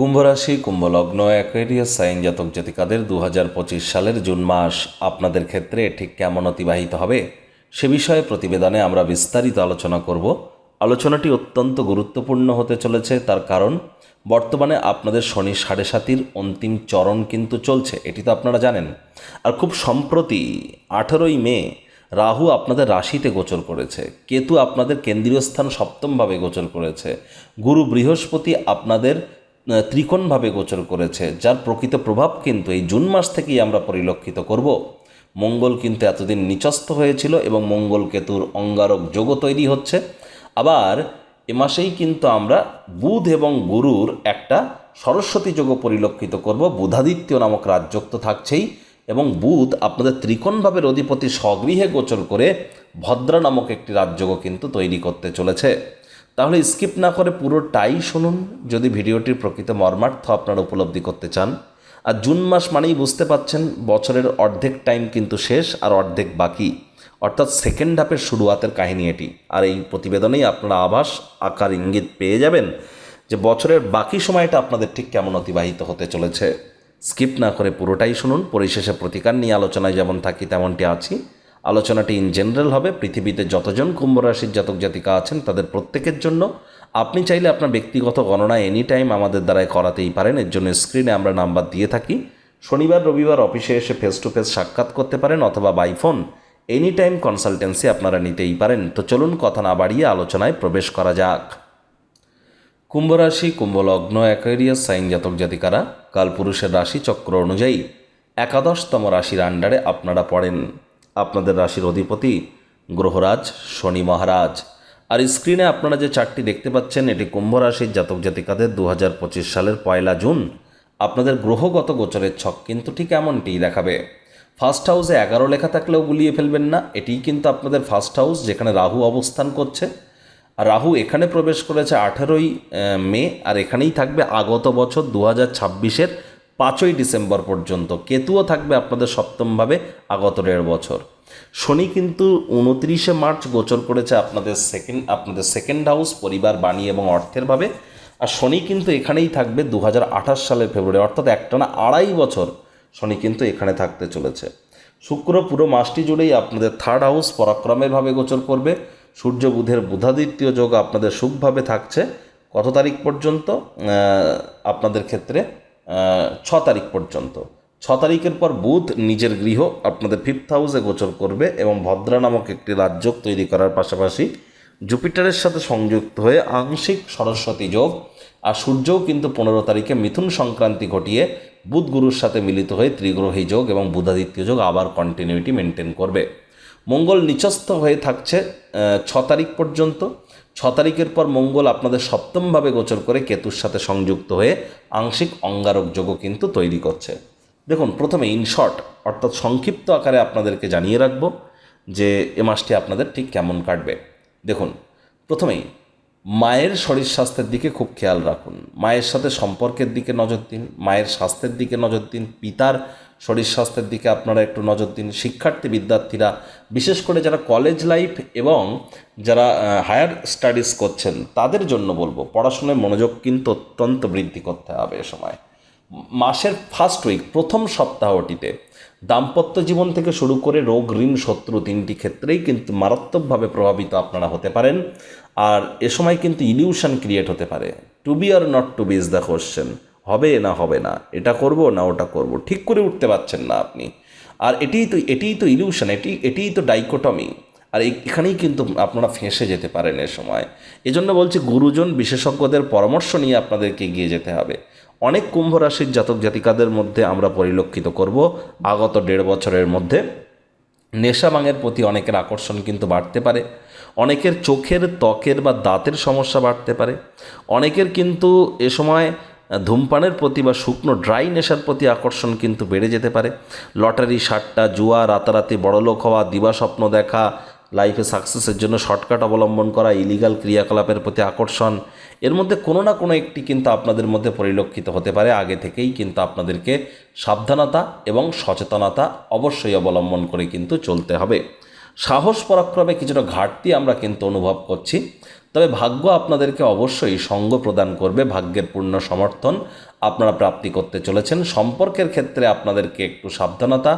কুম্ভরাশি, কুম্ভলগ্ন Aquarius sign জাতক জাতিকাদের দু হাজার পঁচিশ সালের জুন মাস আপনাদের ক্ষেত্রে ঠিক কেমন অতিবাহিত হবে সে বিষয়ে প্রতিবেদনে আমরা বিস্তারিত আলোচনা করব। আলোচনাটি অত্যন্ত গুরুত্বপূর্ণ হতে চলেছে, তার কারণ বর্তমানে আপনাদের শনি সাড়ে সাতির অন্তিম চরণ কিন্তু চলছে, এটি তো আপনারা জানেন। আর খুব সম্প্রতি আঠেরোই মে রাহু আপনাদের রাশিতে গোচর করেছে, কেতু আপনাদের কেন্দ্রীয় স্থান সপ্তমভাবে গোচর করেছে, গুরু বৃহস্পতি আপনাদের ত্রিকোণভাবে গোচর করেছে, যার প্রকৃত প্রভাব কিন্তু এই জুন মাস থেকেই আমরা পরিলক্ষিত করব। মঙ্গল কিন্তু এতদিন নিচস্থ হয়েছিল এবং মঙ্গল কেতুর অঙ্গারক যোগও তৈরি হচ্ছে। আবার এ মাসেই কিন্তু আমরা বুধ এবং গুরুর একটা সরস্বতী যোগ পরিলক্ষিত করব, বুধাদিত্য নামক রাজযোগ তো থাকছেই। এবং বুধ আপনাদের ত্রিকোণভাবে অধিপতি স্বগৃহে গোচর করে ভদ্রা নামক একটি রাজযোগও কিন্তু তৈরি করতে চলেছে। তাহলে স্কিপ না করে পুরোটাই শুনুন। যদি ভিডিওটির প্রকৃত মর্মার্থ আপনারা উপলব্ধি করতে চান, আর জুন মাস মানেই বুঝতে পাচ্ছেন বছরের অর্ধেক টাইম কিন্তু শেষ আর অর্ধেক বাকি। অর্থাৎ সেকেন্ড হাফের শুরুয়াতের কাহিনী এটি। আর এই প্রতিবেদনেই আপনারা আভাস, আকার, ইঙ্গিত পেয়ে যাবেন যে বছরের বাকি সময়টা আপনাদের ঠিক কেমন অতিবাহিত হতে চলেছে। স্কিপ না করে পুরোটাই শুনুন, পরিশেষে প্রতিকার নিয়ে আলোচনায় যেমন থাকি তেমনটি আছি। আলোচনাটি ইন জেনারেল হবে। পৃথিবীতে যতজন কুম্ভ রাশির জাতক জাতিকা আছেন, তাদের প্রত্যেকের জন্য আপনি চাইলে আপনার ব্যক্তিগত গণনা এনি টাইম আমাদের দ্বারাই করাতেই পারেন। এর জন্য স্ক্রিনে আমরা নাম্বার দিয়ে থাকি। শনিবার, রবিবার অফিসে এসে ফেস টু ফেস সাক্ষাৎ করতে পারেন অথবা by phone any time consultancy আপনারা নিতেই পারেন। তো চলুন কথা না বাড়িয়ে আলোচনায় প্রবেশ করা যাক। কুম্ভ রাশি কুম্ভলগ্ন অ্যাকোয়ারিয়াস সাইন জাতক জাতিকারা কালপুরুষের রাশি চক্র অনুযায়ী একাদশতম রাশির আন্ডারে আপনারা পড়েন। আপনাদের রাশির অধিপতি গ্রহরাজ শনি মহারাজ। আর স্ক্রিনে আপনারা যে চারটি দেখতে পাচ্ছেন, এটি কুম্ভ রাশির জাতক জাতিকাদের দু হাজার পঁচিশ সালের পয়লা জুন। আপনাদের গ্রহগত গোচরের ছক কিন্তু ঠিক এমনটিই দেখাবে। ফার্স্ট হাউসে এগারো লেখা থাকলেও গুলিয়ে ফেলবেন না, এটিই কিন্তু আপনাদের ফার্স্ট হাউস যেখানে রাহু অবস্থান করছে। আর রাহু এখানে প্রবেশ করেছে আঠেরোই মে, আর এখানেই থাকবে আগত বছর দু হাজার ছাব্বিশের পাঁচই ডিসেম্বর পর্যন্ত। কেতুও থাকবে আপনাদের সপ্তমভাবে আগত দেড় বছর। শনি কিন্তু উনত্রিশে মার্চ গোচর করেছে আপনাদের সেকেন্ড আপনাদের সেকেন্ড হাউস পরিবার, বাণী এবং অর্থের ভাবে। আর শনি কিন্তু এখানেই থাকবে দু হাজার আঠাশ সালের ফেব্রুয়ারি, অর্থাৎ একটানা আড়াই বছর শনি কিন্তু এখানে থাকতে চলেছে। শুক্র পুরো মাসটি জুড়েই আপনাদের থার্ড হাউস পরাক্রমের ভাবে গোচর করবে। সূর্য বুধের বুধাদিত্য যোগ আপনাদের শুভভাবে থাকছে। কত তারিখ পর্যন্ত? আপনাদের ক্ষেত্রে ছ তারিখ পর্যন্ত। ছ তারিখের পর বুধ নিজের গৃহ আপনাদের ফিফথ হাউসে গোচর করবে এবং ভদ্রা নামক একটি রাজ্য তৈরি করার পাশাপাশি জুপিটারের সাথে সংযুক্ত হয়ে আংশিক সরস্বতী যোগ আর সূর্যও কিন্তু পনেরো তারিখে মিথুন সংক্রান্তি ঘটিয়ে বুধ গুরুর সাথে মিলিত হয়ে ত্রিগ্রহী যোগ এবং বুধাদিত্য যোগ আবার কন্টিনিউটি মেনটেন করবে। মঙ্গল নিচস্থ হয়ে থাকছে ছ তারিখ পর্যন্ত। ছ তারিখের পর মঙ্গল আপনাদের সপ্তমভাবে গোচর করে কেতুর সাথে সংযুক্ত হয়ে আংশিক অঙ্গারক যোগও কিন্তু তৈরি করছে। দেখুন, প্রথমে ইনশর্ট অর্থাৎ সংক্ষিপ্ত আকারে আপনাদেরকে জানিয়ে রাখব যে এ মাসটি আপনাদের ঠিক কেমন কাটবে। দেখুন, প্রথমেই মায়ের শরীর স্বাস্থ্যের দিকে খুব খেয়াল রাখুন। মায়ের সাথে সম্পর্কের দিকে নজর দিন, মায়ের স্বাস্থ্যের দিকে নজর দিন, পিতার শরীর স্বাস্থ্যের দিকে আপনারা একটু নজর দিন। শিক্ষার্থী বিদ্যার্থীরা, বিশেষ করে যারা কলেজ লাইফ এবং যারা হায়ার স্টাডিজ করছেন, তাদের জন্য বলব, পড়াশোনায় মনোযোগ কিন্তু অত্যন্ত বৃদ্ধি করতে হবে এ সময়। মাসের ফার্স্ট উইক প্রথম সপ্তাহটিতে দাম্পত্য জীবন থেকে শুরু করে রোগ, ঋণ, শত্রু তিনটি ক্ষেত্রেই কিন্তু মারাত্মকভাবে প্রভাবিত আপনারা হতে পারেন। আর এ সময় কিন্তু ইলিউশন ক্রিয়েট হতে পারে। To be or not to be is the question হবে না হবে না, এটা করব না ওটা করব, ঠিক করে উঠতে পারছেন না আপনি। আর এটিই তো এটিই তো ইলিউশন এটি, এটিই তো ডাইকোটমি আর এখানেই কিন্তু আপনারা ফেঁসে যেতে পারেন এ সময়। এজন্য বলছি গুরুজন, বিশেষজ্ঞদের পরামর্শ নিয়ে আপনাদেরকে এগিয়ে যেতে হবে। অনেক কুম্ভ রাশির জাতক জাতিকাদের মধ্যে আমরা পরিলক্ষিত করব। আগত দেড় বছরের মধ্যে নেশা ভাঙের প্রতি অনেকের আকর্ষণ কিন্তু বাড়তে পারে। অনেকের চোখের ত্বকের বা দাঁতের সমস্যা বাড়তে পারে। অনেকের কিন্তু এ সময় ধূমপানের প্রতি বা শুকনো ড্রাই নেশার প্রতি আকর্ষণ কিন্তু বেড়ে যেতে পারে। লটারি, সাট্টা, জুয়া, রাতারাতি, বড়লোক হওয়া, দিবা স্বপ্ন দেখা লাইফে সাকসেসের জন্য শর্টকাট অবলম্বন করা ইলিগাল ক্রিয়াকলাপের প্রতি আকর্ষণ। এর মধ্যে কোনো না কোনো একটি কিন্তু আপনাদের মধ্যে পরিলক্ষিত হতে পারে। আগে থেকেই কিন্তু আপনাদেরকে সাবধানতা এবং সচেতনতা অবশ্যই অবলম্বন করে কিন্তু চলতে হবে। সাহস পরাক্রমে কিছুটা ঘাটতি আমরা কিন্তু অনুভব করছি। তবে ভাগ্য আপনাদেরকে অবশ্যই সঙ্গ প্রদান করবে, ভাগ্যের পূর্ণ সমর্থন আপনারা প্রাপ্তি করতে চলেছেন। সম্পর্কের ক্ষেত্রে আপনাদেরকে একটু সাবধানতা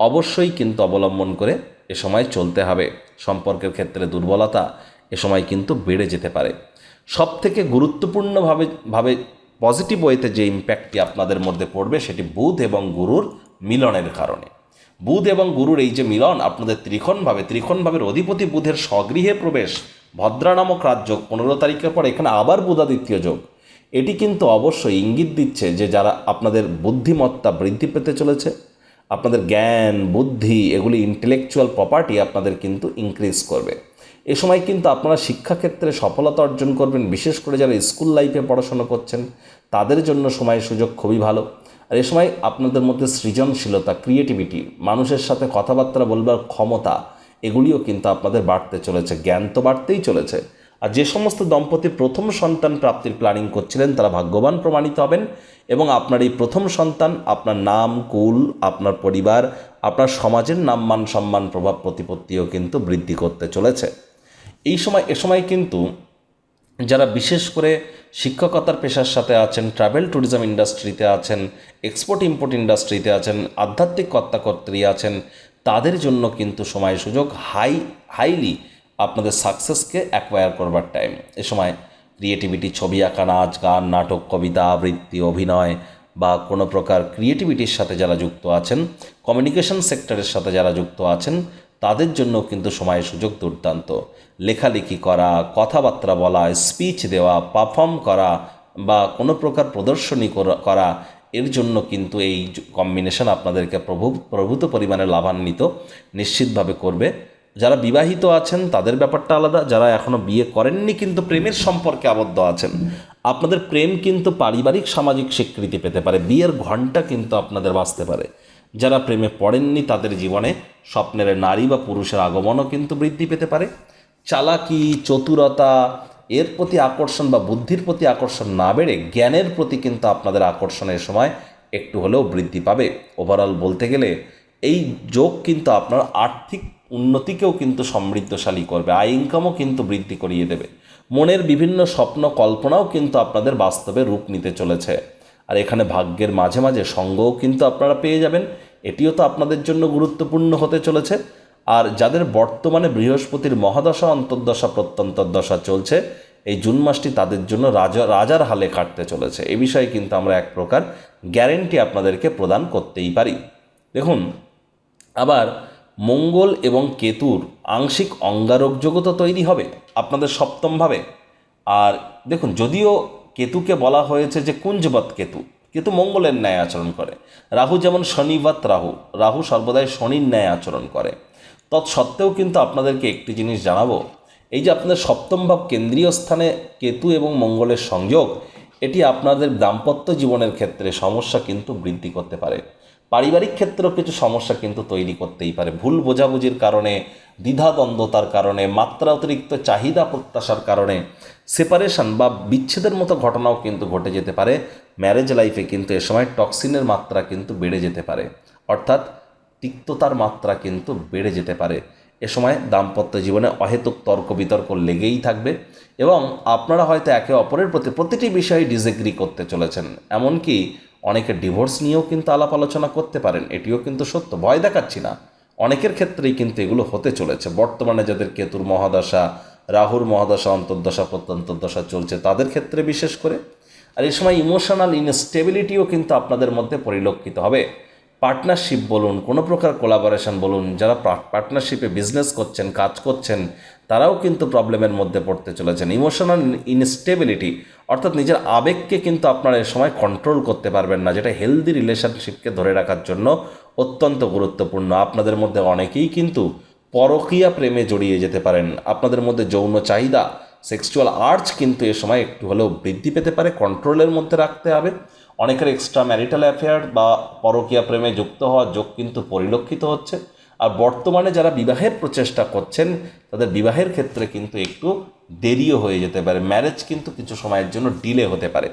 অবশ্যই কিন্তু অবলম্বন করে এ সময় চলতে হবে। সম্পর্কের ক্ষেত্রে দুর্বলতা এ সময় কিন্তু বেড়ে যেতে পারে। সব থেকে গুরুত্বপূর্ণভাবে, ভাবে পজিটিভ ওয়েতে যে ইম্প্যাক্টটি আপনাদের মধ্যে পড়বে সেটি বুধ এবং গুরুর মিলনের কারণে। বুধ এবং গুরুর এই যে মিলন, আপনাদের ত্রিকোণভাবে, ত্রিকোণভাবের অধিপতি বুধের স্বগৃহে প্রবেশ, ভদ্রা নামক রাজযোগ পনেরো তারিখের পর এখানে আবার বুধাদিত্য যোগ। এটি কিন্তু অবশ্যই ইঙ্গিত দিচ্ছে যে যারা আপনাদের বুদ্ধিমত্তা বৃদ্ধি পেতে চলেছে, আপনাদের জ্ঞান, বুদ্ধি, এগুলি ইন্টেলেকচুয়াল প্রপার্টি আপনাদের কিন্তু ইনক্রিজ করবে। এ সময় কিন্তু আপনারা শিক্ষাক্ষেত্রে সফলতা অর্জন করবেন, বিশেষ করে যারা স্কুল লাইফে পড়াশোনা করছেন, তাদের জন্য সময় সুযোগ খুবই ভালো। আর এ সময় আপনাদের মধ্যে সৃজনশীলতা ক্রিয়েটিভিটি মানুষের সাথে কথাবার্তা বলবার ক্ষমতা, এগুলিও কিন্তু আপনাদের বাড়তে চলেছে, জ্ঞান তো বাড়তেই চলেছে। আর যে সমস্ত দম্পতি প্রথম সন্তান প্রাপ্তির প্ল্যানিং করছিলেন, তারা ভাগ্যবান প্রমাণিত হবেন এবং আপনার এই প্রথম সন্তান আপনার নাম, কুল, আপনার পরিবার, আপনার সমাজের নাম মান সম্মান প্রভাব প্রতিপত্তিও কিন্তু বৃদ্ধি করতে চলেছে। এই সময়, এ সময় কিন্তু যারা বিশেষ করে শিক্ষকতার পেশার সাথে আছেন ট্রাভেল ট্যুরিজম ইন্ডাস্ট্রিতে আছেন এক্সপোর্ট ইম্পোর্ট ইন্ডাস্ট্রিতে আছেন, আধ্যাত্মিক কর্তাকর্ত্রী আছেন। তাদের জন্য কিন্তু সময় সুযোগ, হাই হাইলি আপনাদের সাকসেসকে অ্যাকোয়ার করবার টাইম এ সময় ক্রিয়েটিভিটি ছবি আঁকা, নাচ, গান, নাটক, কবিতা, আবৃত্তি, অভিনয় বা কোনো প্রকার ক্রিয়েটিভিটির সাথে যারা যুক্ত আছেন কমিউনিকেশন সেক্টরের সাথে যারা যুক্ত আছেন তাদের জন্য কিন্তু সময় সুযোগ দুর্দান্ত। লেখালেখি করা, কথাবার্তা বলা স্পিচ দেওয়া পারফর্ম করা বা কোনো প্রকার প্রদর্শনী করা- এর জন্য কিন্তু এই কম্বিনেশন আপনাদেরকে প্রভু, প্রভূত পরিমাণে লাভান্বিত নিশ্চিতভাবে করবে। যারা বিবাহিত আছেন, তাদের ব্যাপারটা আলাদা। যারা এখনও বিয়ে করেননি, কিন্তু প্রেমের সম্পর্কে আবদ্ধ আছেন, আপনাদের প্রেম কিন্তু পারিবারিক, সামাজিক স্বীকৃতি পেতে পারে। বিয়ের ঘণ্টা কিন্তু আপনাদের বাঁচতে পারে। যারা প্রেমে পড়েননি তাদের জীবনে স্বপ্নের নারী বা পুরুষের আগমনও কিন্তু বৃদ্ধি পেতে পারে। চালাকি, চতুরতা, এর প্রতি আকর্ষণ বা বুদ্ধির প্রতি আকর্ষণ না বেড়ে জ্ঞানের প্রতি কিন্তু আপনাদের আকর্ষণের সময় একটু হলেও বৃদ্ধি পাবে। ওভারঅল বলতে গেলে এই যোগ কিন্তু আপনার আর্থিক উন্নতিকেও কিন্তু সমৃদ্ধশালী করবে, আয় ইনকামও কিন্তু বৃদ্ধি করিয়ে দেবে। মনের বিভিন্ন স্বপ্ন কল্পনাও কিন্তু আপনাদের বাস্তবে রূপ নিতে চলেছে। আর এখানে ভাগ্যের মাঝে মাঝে সঙ্গও কিন্তু আপনারা পেয়ে যাবেন। এটিও তো আপনাদের জন্য গুরুত্বপূর্ণ হতে চলেছে। আর যাদের বর্তমানে বৃহস্পতির মহাদশা, অন্তর্দশা, প্রত্যন্তর্দশা চলছে, এই জুন মাসটি তাদের জন্য রাজা, রাজার হালে কাটতে চলেছে। এ বিষয়ে কিন্তু আমরা এক প্রকার গ্যারেন্টি আপনাদেরকে প্রদান করতেই পারি। দেখুন, আবার মঙ্গল এবং কেতুর আংশিক অঙ্গারক যোগও তৈরি হবে আপনাদের সপ্তমভাবে আর দেখুন, যদিও কেতুকে বলা হয়েছে যে কুঞ্জবত কেতু। কেতু মঙ্গলের ন্যায় আচরণ করে। রাহু যেমন শনিবাত রাহু রাহু সর্বদাই শনির ন্যায় আচরণ করে। তৎসত্ত্বেও কিন্তু আপনাদেরকে একটি জিনিস জানাব। এই যে আপনাদের সপ্তম ভাব কেন্দ্রীয় স্থানে কেতু এবং মঙ্গলের সংযোগ, এটি আপনাদের দাম্পত্য জীবনের ক্ষেত্রে সমস্যা কিন্তু বৃদ্ধি করতে পারে। পারিবারিক ক্ষেত্রেও কিছু সমস্যা কিন্তু তৈরি করতেই পারে। ভুল বোঝাবুঝির কারণে, দ্বিধাদ্বন্দ্বতার কারণে মাত্রা অতিরিক্ত চাহিদা প্রত্যাশার কারণে সেপারেশন বা বিচ্ছেদের মতো ঘটনাও কিন্তু ঘটে যেতে পারে। ম্যারেজ লাইফে কিন্তু এ সময় টক্সিনের মাত্রা কিন্তু বেড়ে যেতে পারে। অর্থাৎ তিক্ততার মাত্রা কিন্তু বেড়ে যেতে পারে। এ সময় দাম্পত্য জীবনে অহেতুক তর্ক বিতর্ক লেগেই থাকবে এবং আপনারা হয়তো একে অপরের প্রতি প্রতিটি বিষয়ে ডিসএগ্রি করতে চলেছেন। এমনকি অনেকে ডিভোর্স নিয়েও কিন্তু আলাপ আলোচনা করতে পারেন, এটিও কিন্তু সত্য। ভয় দেখাচ্ছি না। অনেকের ক্ষেত্রেই কিন্তু এগুলো হতে চলেছে। বর্তমানে যাদের কেতুর মহাদশা, রাহুর মহাদশা, অন্তর্দশা, প্রত্যন্তর্দশা চলছে, তাদের ক্ষেত্রে বিশেষ করে। আর এই সময় ইমোশনাল ইনস্টেবিলিটিও কিন্তু আপনাদের মধ্যে পরিলক্ষিত হবে। পার্টনারশিপ বলুন, কোনো প্রকার কোলাবোরেশন বলুন, যারা পার্টনারশিপে বিজনেস করছেন, কাজ করছেন তারাও কিন্তু প্রবলেমের মধ্যে পড়তে চলেছেন। ইমোশনাল ইনস্টেবিলিটি অর্থাৎ নিজের আবেগকে কিন্তু আপনারা এ সময় কন্ট্রোল করতে পারবেন না, যেটা হেলদি রিলেশনশিপকে ধরে রাখার জন্য অত্যন্ত গুরুত্বপূর্ণ। আপনাদের মধ্যে অনেকেই কিন্তু পরকীয়া প্রেমে জড়িয়ে যেতে পারেন। আপনাদের মধ্যে যৌন চাহিদা সেক্সুয়াল আর্চ কিন্তু এ সময় একটু হলেও বৃদ্ধি পেতে পারে কন্ট্রোলের মধ্যে রাখতে হবে। অনেকের এক্সট্রা ম্যারিটাল অ্যাফেয়ার বা পরকীয়া প্রেমে যুক্ত হওয়ার যোগ কিন্তু পরিলক্ষিত হচ্ছে। আর বর্তমানে যারা বিবাহের প্রচেষ্টা করছেন, তাদের বিবাহের ক্ষেত্রে কিন্তু একটু দেরিও হয়ে যেতে পারে। ম্যারেজ কিন্তু কিছু সময়ের জন্য ডিলে হতে পারে।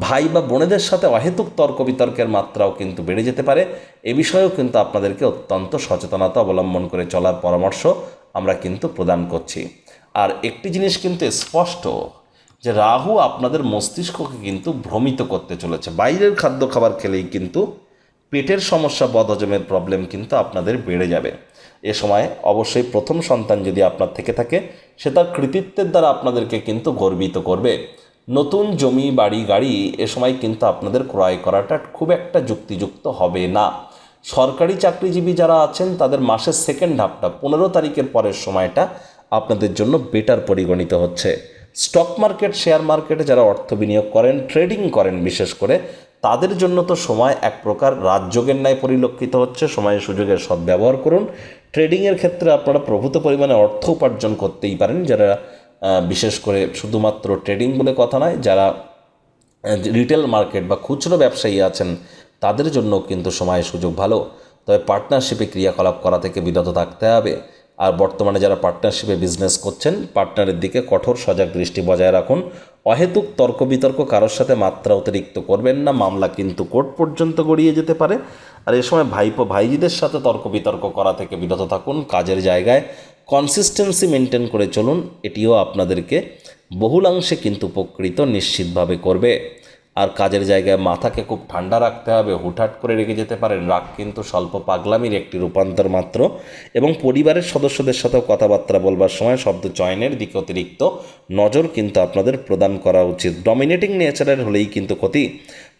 ভাই বা বোনেদের সাথে অহেতুক তর্ক বিতর্কের মাত্রাও কিন্তু বেড়ে যেতে পারে। এ বিষয়েও কিন্তু আপনাদেরকে অত্যন্ত সচেতনতা অবলম্বন করে চলার পরামর্শ আমরা কিন্তু প্রদান করছি। আর একটি জিনিস কিন্তু স্পষ্ট, যে রাহু আপনাদের মস্তিষ্ককে কিন্তু ভ্রমিত করতে চলেছে। বাইরের খাদ্য খাবার খেলেই কিন্তু পেটের সমস্যা বদহজমের প্রবলেম কিন্তু আপনাদের বেড়ে যাবে। এ সময় অবশ্যই প্রথম সন্তান যদি আপনার থেকে থাকে, সে তার কৃতিত্বের দ্বারা আপনাদেরকে কিন্তু গর্বিত করবে। নতুন জমি, বাড়ি, গাড়ি এ সময় কিন্তু আপনাদের ক্রয় করাটা খুব একটা যুক্তিযুক্ত হবে না। সরকারি চাকরিজীবী যারা আছেন, তাদের মাসের সেকেন্ড হাফটা পনেরো তারিখের পরের সময়টা আপনাদের জন্য বেটার পরিগণিত হচ্ছে। স্টক মার্কেট শেয়ার মার্কেটে যারা অর্থ বিনিয়োগ করেন ট্রেডিং করেন বিশেষ করে তাদের জন্য তো সময় এক প্রকার রাজযোগের ন্যায় পরিলক্ষিত হচ্ছে। সময়ের সুযোগের সদ্ব্যবহার করুন। ট্রেডিংয়ের ক্ষেত্রে আপনারা প্রভূত পরিমাণে অর্থ উপার্জন করতেই পারেন। যারা বিশেষ করে শুধুমাত্র ট্রেডিং বলে কথা নয়, যারা রিটেল মার্কেট বা খুচরো ব্যবসায়ী আছেন, তাদের জন্য কিন্তু সময় সুযোগ ভালো। তবে পার্টনারশিপে ক্রিয়াকলাপ করা থেকে বিরত থাকতে হবে। আর বর্তমানে যারা পার্টনারশিপে বিজনেস করছেন পার্টনারের দিকে কঠোর সজাগ দৃষ্টি বজায় রাখুন। অহেতুক তর্ক বিতর্ক কারোর সাথে মাত্রা অতিরিক্ত করবেন না, মামলা কিন্তু কোর্ট পর্যন্ত গড়িয়ে যেতে পারে। আর এ সময় ভাইপো ভাইজিদের সাথে তর্ক বিতর্ক করা থেকে বিরত থাকুন, কাজের জায়গায় কনসিস্টেন্সি মেনটেন করে চলুন, এটিও আপনাদেরকে বহুলাংশে কিন্তু উপকৃত নিশ্চিতভাবে করবে। আর কাজের জায়গায় মাথাকে খুব ঠান্ডা রাখতে হবে, হুটহাট করে রেখে যেতে পারেন। রাগ কিন্তু স্বল্প পাগলামির একটি রূপান্তর মাত্র। এবং পরিবারের সদস্যদের সাথেও কথাবার্তা বলবার সময় শব্দ চয়নের দিকে অতিরিক্ত নজর কিন্তু আপনাদের প্রদান করা উচিত। ডমিনেটিং নেচারের হলেই কিন্তু ক্ষতি।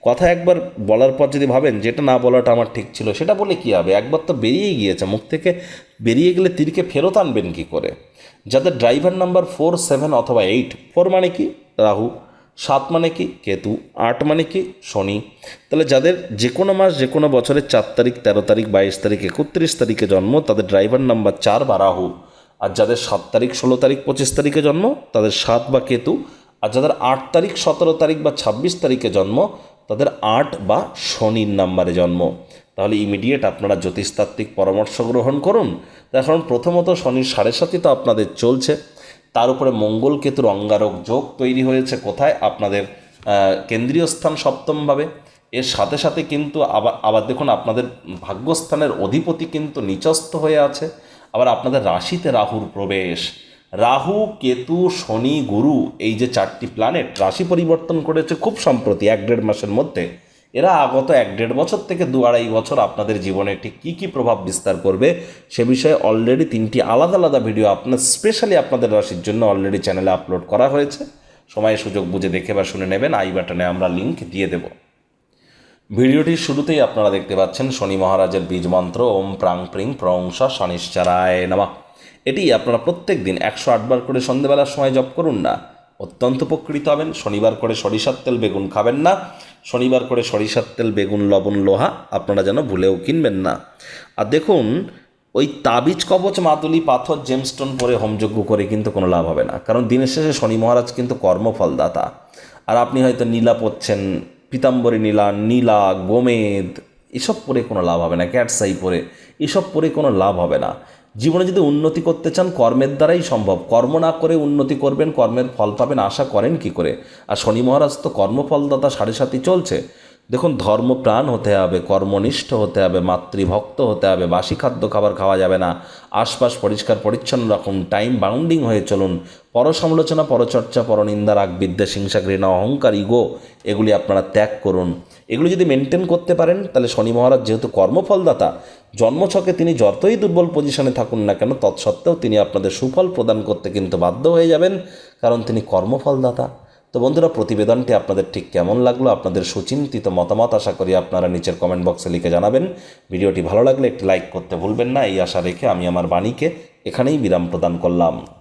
কথা একবার বলার পর যদি ভাবেন যেটা না বলাটা আমার ঠিক ছিল সেটা বলে কী হবে? একবার তো বেরিয়ে গিয়েছে, মুখ থেকে বেরিয়ে গেলে তীরকে ফেরত আনবেন কী করে? যাদের ড্রাইভার নাম্বার ফোর সেভেন অথবা এইট ফোর মানে কি? রাহু। সাত মানে কি? কেতু, আট মানে কি? শনি। তাহলে যাদের যে কোনো মাস, যে কোনো বছরের চার তারিখ, তেরো তারিখ, বাইশ তারিখ, একত্রিশ তারিখে জন্ম, তাদের ড্রাইভার নাম্বার চার বা রাহু আর যাদের সাত তারিখ, ষোলো তারিখ, পঁচিশ তারিখে জন্ম, তাদের সাত বা কেতু। আর যাদের আট তারিখ, সতেরো তারিখ বা ছাব্বিশ তারিখে জন্ম, তাদের আট বা শনির নাম্বারে জন্ম। তাহলে ইমিডিয়েট আপনারা জ্যোতিষতাত্ত্বিক পরামর্শ গ্রহণ করুন। কারণ প্রথমত শনির সাড়ে সাতই তো আপনাদের চলছে। তার উপরে মঙ্গল কেতুর অঙ্গারক যোগ তৈরি হয়েছে কোথায়? আপনাদের কেন্দ্রীয় স্থান সপ্তমভাবে। এর সাথে সাথে কিন্তু আবার আবার দেখুন আপনাদের ভাগ্যস্থানের অধিপতি কিন্তু নিচস্থ হয়ে আছে। আবার আপনাদের রাশিতে রাহুর প্রবেশ। রাহু, কেতু, শনি, গুরু এই যে চারটি প্ল্যানেট রাশি পরিবর্তন করেছে খুব সম্প্রতি এক দেড় মাসের মধ্যে। এরা আগত এক দেড় বছর থেকে দু আড়াই বছর আপনাদের জীবনে ঠিক কী কী প্রভাব বিস্তার করবে সে বিষয়ে অলরেডি তিনটি আলাদা আলাদা ভিডিও আপনার স্পেশালি আপনাদের রাশির জন্য অলরেডি চ্যানেলে আপলোড করা হয়েছে। সময়, সুযোগ বুঝে দেখে বা শুনে নেবেন, আই বাটনে আমরা লিঙ্ক দিয়ে দেব। ভিডিওটির শুরুতেই আপনারা দেখতে পাচ্ছেন, শনি মহারাজের বীজ মন্ত্র, ওম প্রাং প্রিং প্রংস শনিশ্চারায় নামা। এটি আপনারা প্রত্যেক দিন একশো আটবার করে সন্ধেবেলার সময় জপ করুন না, অত্যন্ত উপকৃত হবেন, শনিবার করে সরিষার তেল বেগুন খাবেন না শনিবার করে সরিষার তেল, বেগুন, লবণ, লোহা আপনারা যেন ভুলেও কিনবেন না। আর দেখুন, ওই তাবিজ কবচ মাতুলি পাথর জেমস্টোন পরে হোমযজ্ঞ করে কিন্তু কোনো লাভ হবে না। কারণ দিনের শেষে শনি মহারাজ কিন্তু কর্মফলদাতা। আর আপনি হয়তো নীলা পরছেন, পিতাম্বরী নীলা নীলা, গোমেদ, এসব পরে কোনো লাভ হবে না, ক্যাটসাই পরে। এসব পরে কোনো লাভ হবে না। জীবনে যদি উন্নতি করতে চান, কর্মের দ্বারাই সম্ভব। কর্ম না করে উন্নতি করবেন, কর্মের ফল পাবেন, আশা করেন কি করে? আর শনি মহারাজ তো কর্মফলদাতা সাড়ে সাতই চলছে। দেখুন, ধর্মপ্রাণ হতে হবে, কর্মনিষ্ঠ হতে হবে, মাতৃভক্ত হতে হবে, বাসি খাদ্য খাবার খাওয়া যাবে না। আশপাশ পরিষ্কার পরিচ্ছন্ন রাখুন টাইম বাউন্ডিং হয়ে চলুন। পরসমালোচনা, পরচর্চা, পরনিন্দা রাগ বিদ্যা হিংসা ঘৃণা অহংকার ইগো এগুলি আপনারা ত্যাগ করুন। এগুলি যদি মেনটেন করতে পারেন, তাহলে শনি মহারাজ যেহেতু কর্মফলদাতা জন্মছকে তিনি যতই দুর্বল পজিশনে থাকুন না কেন, তৎসত্ত্বেও তিনি আপনাদের সুফল প্রদান করতে কিন্তু বাধ্য হয়ে যাবেন, কারণ তিনি কর্মফলদাতা। তো বন্ধুরা, প্রতিবেদনটি আপনাদের ঠিক কেমন লাগল? আপনাদের সুচিন্তিত মতামত আশা করি আপনারা নিচের কমেন্ট বক্সে লিখে জানাবেন। ভিডিওটি ভালো লাগলে একটি লাইক করতে ভুলবেন না। এই আশা রেখে আমি আমার বাণীকে এখানেই বিরাম প্রদান করলাম।